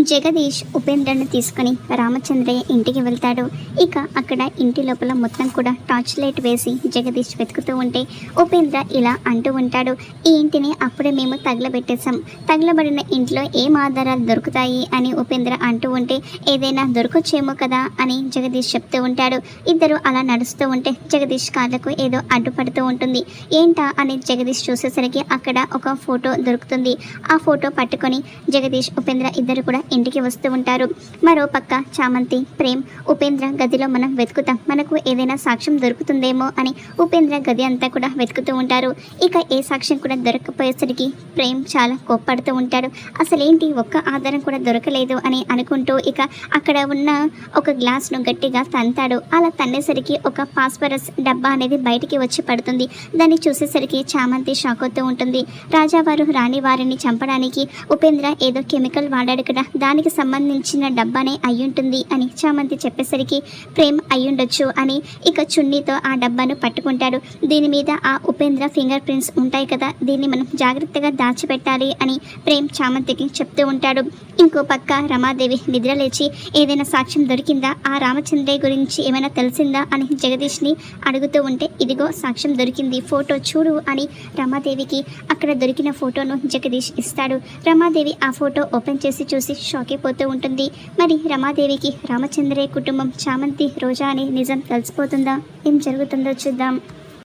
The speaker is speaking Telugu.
జగదీష్ ఉపేంద్రను తీసుకుని రామచంద్రయ్య ఇంటికి వెళ్తాడు. ఇక అక్కడ ఇంటి లోపల మొత్తం కూడా టార్చ్ లైట్ వేసి జగదీష్ వెతుకుతూ ఉంటే ఉపేంద్ర ఇలా అంటూ ఉంటాడు ఈ ఇంటిని అప్పుడే మేము తగలబెట్టేశాం. తగలబడిన ఇంట్లో ఏం ఆధారాలు దొరుకుతాయి? అని ఉపేంద్ర అంటూ ఉంటే ఏదైనా దొరకొచ్చేమో కదా? అని జగదీష్ చెప్తూ ఉంటాడు. ఇద్దరు అలా నడుస్తూ ఉంటే జగదీష్ కాళ్ళకు ఏదో అడ్డుపడుతూ ఉంటుంది. ఏంటా? అని జగదీష్ చూసేసరికి అక్కడ ఒక ఫోటో దొరుకుతుంది. ఆ ఫోటో పట్టుకొని జగదీష్ ఉపేంద్ర ఇద్దరు కూడా ఇంటికి వస్తూ ఉంటారు. మరో పక్క చామంతి ప్రేమ్ ఉపేంద్ర గదిలో మనం వెతుకుతాం. మనకు ఏదైనా సాక్ష్యం దొరుకుతుందేమో అని ఉపేంద్ర గది అంతా కూడా వెతుకుతూ ఉంటారు. ఇక ఏ సాక్ష్యం కూడా దొరకకపోయేసరికి ప్రేమ్ చాలా కోప్పడుతూ ఉంటాడు. అసలేంటి ఒక్క ఆధారం కూడా దొరకలేదు అని అనుకుంటూ ఇక అక్కడ ఉన్న ఒక గ్లాస్ను గట్టిగా తంతాడు. అలా తన్నేసరికి ఒక ఫాస్ఫరస్ డబ్బా అనేది బయటికి వచ్చి పడుతుంది. దాన్ని చూసేసరికి చామంతి షాక్ అవుతూ ఉంటుంది. రాజావారు రాణి వారిని చంపడానికి ఉపేంద్ర ఏదో కెమికల్ వాడాడు కదా. దానికి సంబంధించిన డబ్బానే అయ్యుంటుంది అని చామంతి చెప్పేసరికి ప్రేమ్ అయ్యుండొచ్చు అని ఇక చున్నీతో ఆ డబ్బాను పట్టుకుంటాడు. దీని మీద ఆ ఉపేంద్ర ఫింగర్ ప్రింట్స్ ఉంటాయి కదా దీన్ని మనం జాగ్రత్తగా దాచిపెట్టాలి అని ప్రేమ్ చామంతికి చెప్తూ ఉంటాడు. ఇంకో పక్క రమాదేవి నిద్రలేచి ఏదైనా సాక్ష్యం దొరికిందా? ఆ రామచంద్రయ్య గురించి ఏమైనా తెలిసిందా? అని జగదీష్ని అడుగుతూ ఉంటే ఇదిగో సాక్ష్యం దొరికింది ఫోటో చూడు అని రమాదేవికి అక్కడ దొరికిన ఫోటోను జగదీష్ ఇస్తాడు. రమాదేవి ఆ ఫోటో ఓపెన్ చేసి చూసి షాక్ అయిపోతూ ఉంటుంది. మరి రమాదేవికి రామచంద్రయ్య కుటుంబం చామంతి రోజా అని నిజం తెలిసిపోతుందా? ఏం జరుగుతుందో చూద్దాం.